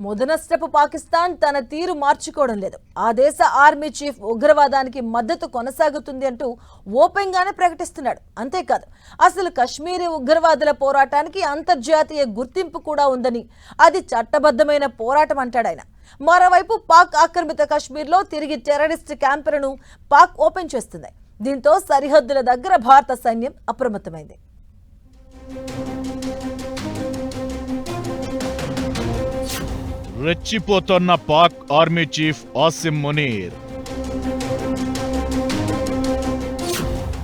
మొదనష్టపు పాకిస్తాన్ తన తీరు మార్చుకోవడం లేదు. ఆ దేశ ఆర్మీ చీఫ్ ఉగ్రవాదానికి మద్దతు కొనసాగుతుంది అంటూ ఓపెన్ గానే ప్రకటిస్తున్నాడు. అంతేకాదు అసలు కశ్మీరీ ఉగ్రవాదుల పోరాటానికి అంతర్జాతీయ గుర్తింపు కూడా ఉందని అది చట్టబద్ధమైన పోరాటం అంటాడు ఆయన. మరోవైపు పాక్ ఆక్రమిత కశ్మీర్లో తిరిగి టెర్రరిస్ట్ క్యాంపులను పాక్ ఓపెన్ చేస్తుంది. దీంతో సరిహద్దుల దగ్గర భారత సైన్యం అప్రమత్తమైంది. రెచ్చిపోతోన్న పాక్ ఆర్మీ చీఫ్ ఆసిమ్ మునీర్.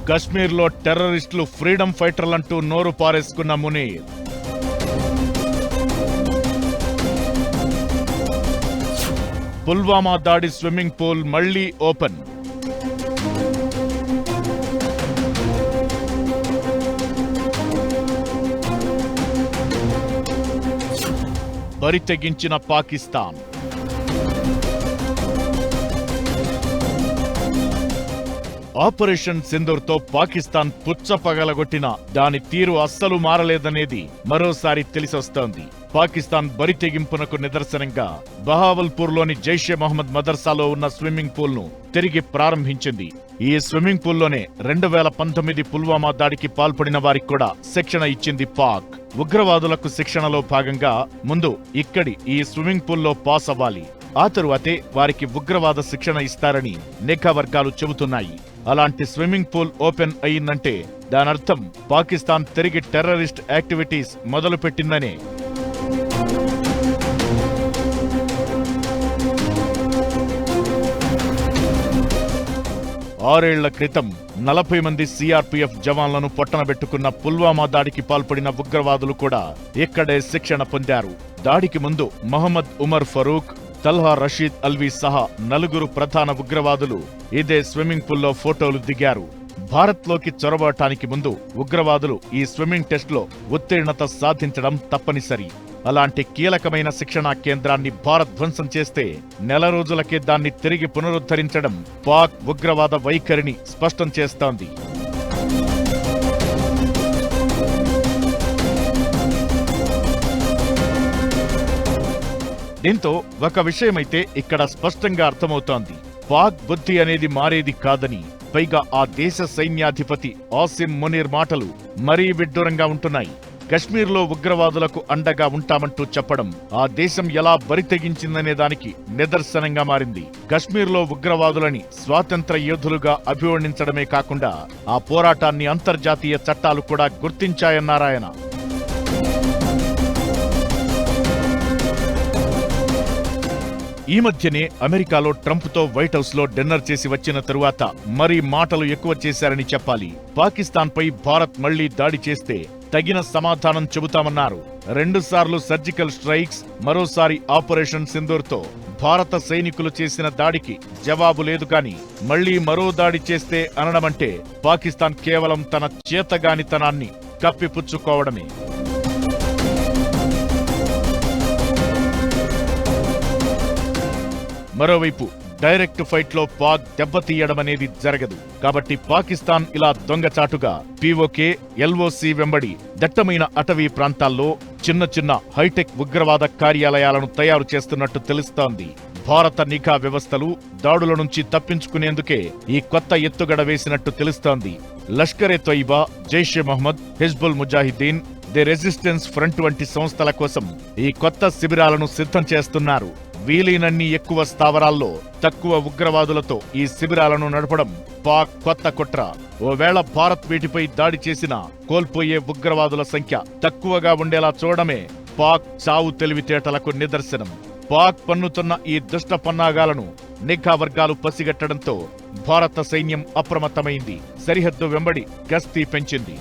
కశ్మీర్లో టెర్రరిస్టులు ఫ్రీడమ్ ఫైటర్లంటూ నోరు పారేసుకున్న మునీర్. పుల్వామా దాడి స్విమ్మింగ్ పూల్ మళ్ళీ ఓపెన్. బరితెగించిన పాకిస్తాన్. ఆపరేషన్ సింధూర్తో పాకిస్తాన్ పుచ్చ పగలగొట్టిన దాని తీరు అస్సలు మారలేదనేది మరోసారి తెలిసొస్తోంది. పాకిస్తాన్ బరితెగింపునకు నిదర్శనంగా బహావల్పూర్లోని జైషే మహమ్మద్ మదర్సాలో ఉన్న స్విమ్మింగ్ పూల్ను తిరిగి ప్రారంభించింది. ఈ స్విమ్మింగ్ పూల్లోనే రెండు వేల పంతొమ్మిది పుల్వామా దాడికి పాల్పడిన వారికి కూడా శిక్షణ ఇచ్చింది పాక్. ఉగ్రవాదులకు శిక్షణలో భాగంగా ముందు ఇక్కడి ఈ స్విమ్మింగ్ పూల్లో పాస్ అవ్వాలి. ఆ తరువాతే వారికి ఉగ్రవాద శిక్షణ ఇస్తారని నిఘా వర్గాలు చెబుతున్నాయి. అలాంటి స్విమ్మింగ్ పూల్ ఓపెన్ అయిందంటే దానర్థం పాకిస్తాన్ తిరిగి టెర్రరిస్ట్ యాక్టివిటీస్ మొదలుపెట్టిందనే. ఆరేళ్ళ క్రితం నలభై మంది సీఆర్పీఎఫ్ జవాన్లను పొట్టనబెట్టుకున్న పుల్వామా దాడికి పాల్పడిన ఉగ్రవాదులు కూడా ఇక్కడే శిక్షణ పొందారు. దాడికి ముందు మహమ్మద్ ఉమర్ ఫరూక్ తల్హా రషీద్ అల్వీ సహా నలుగురు ప్రధాన ఉగ్రవాదులు ఇదే స్విమ్మింగ్ పూల్లో ఫోటోలు దిగారు. భారత్లోకి చొరబడటానికి ముందు ఉగ్రవాదులు ఈ స్విమ్మింగ్ టెస్ట్లో ఉత్తీర్ణత సాధించడం తప్పనిసరి. అలాంటి కీలకమైన శిక్షణా కేంద్రాన్ని భారత్ ధ్వంసం చేస్తే నెల రోజులకే దాన్ని తిరిగి పునరుద్ధరించడం పాక్ ఉగ్రవాద వైఖరిని స్పష్టం చేస్తోంది. దీంతో ఒక విషయమైతే ఇక్కడ స్పష్టంగా అర్థమవుతోంది. పాక్ బుద్ధి అనేది మారేది కాదని పైగా ఆ దేశ సైన్యాధిపతి ఆసిమ్ మునీర్ మాటలు మరీ విడ్డూరంగా ఉంటున్నాయి. కశ్మీర్లో ఉగ్రవాదులకు అండగా ఉంటామంటూ చెప్పడం ఆ దేశం ఎలా బరితెగించిందనే దానికి నిదర్శనంగా మారింది. కశ్మీర్లో ఉగ్రవాదులని స్వాతంత్ర యోధులుగా అభివర్ణించడమే కాకుండా ఆ పోరాటాన్ని అంతర్జాతీయ చట్టాలు కూడా గుర్తించాయన్నారాయన. ఈ మధ్యనే అమెరికాలో ట్రంప్తో వైట్ హౌస్లో డిన్నర్ చేసి వచ్చిన తరువాత మరీ మాటలు ఎక్కువ చేశారని చెప్పాలి. పాకిస్తాన్పై భారత్ మళ్ళీ దాడి చేస్తే తగిన సమాధానం చెబుతామన్నారు. రెండుసార్లు సర్జికల్ స్ట్రైక్స్ మరోసారి ఆపరేషన్ సింధూర్తో. భారత సైనికులు చేసిన దాడికి జవాబు లేదు కాని మళ్ళీ మరో దాడి చేస్తే అనడమంటే పాకిస్తాన్ కేవలం తన చేతగానితనాన్ని కప్పిపుచ్చుకోవడమే. మరోవైపు డైరెక్ట్ ఫైట్లో పాక్ దెబ్బతీయడమనేది జరగదు. కాబట్టి పాకిస్తాన్ ఇలా దొంగచాటుగా పీఓకే ఎల్ఓసి వెంబడి దట్టమైన అటవీ ప్రాంతాల్లో చిన్న చిన్న హైటెక్ ఉగ్రవాద కార్యాలయాలను తయారు చేస్తున్నట్టు తెలుస్తోంది. భారత నిఘా వ్యవస్థలు దాడుల నుంచి తప్పించుకునేందుకే ఈ కొత్త ఎత్తుగడ వేసినట్టు తెలుస్తోంది. Lashkar-e Taiba Jaish-e Mohammed Hizbul Mujahideen the resistance front వంటి సంస్థల కోసం ఈ కొత్త శిబిరాలను సిద్ధం చేస్తున్నారు. వీలైనన్ని ఎక్కువ స్థావరాల్లో తక్కువ ఉగ్రవాదులతో ఈ శిబిరాలను నడపడం పాక్ కొత్త కుట్ర. ఓవేళ భారత్ వీటిపై దాడి చేసినా కోల్పోయే ఉగ్రవాదుల సంఖ్య తక్కువగా ఉండేలా చూడడమే పాక్ చావు తెలివితేటలకు నిదర్శనం. పాక్ పన్నుతున్న ఈ దుష్ట పన్నాగాలను నిఘా వర్గాలు పసిగట్టడంతో భారత సైన్యం అప్రమత్తమైంది. సరిహద్దు వెంబడి గస్తీ పెంచింది.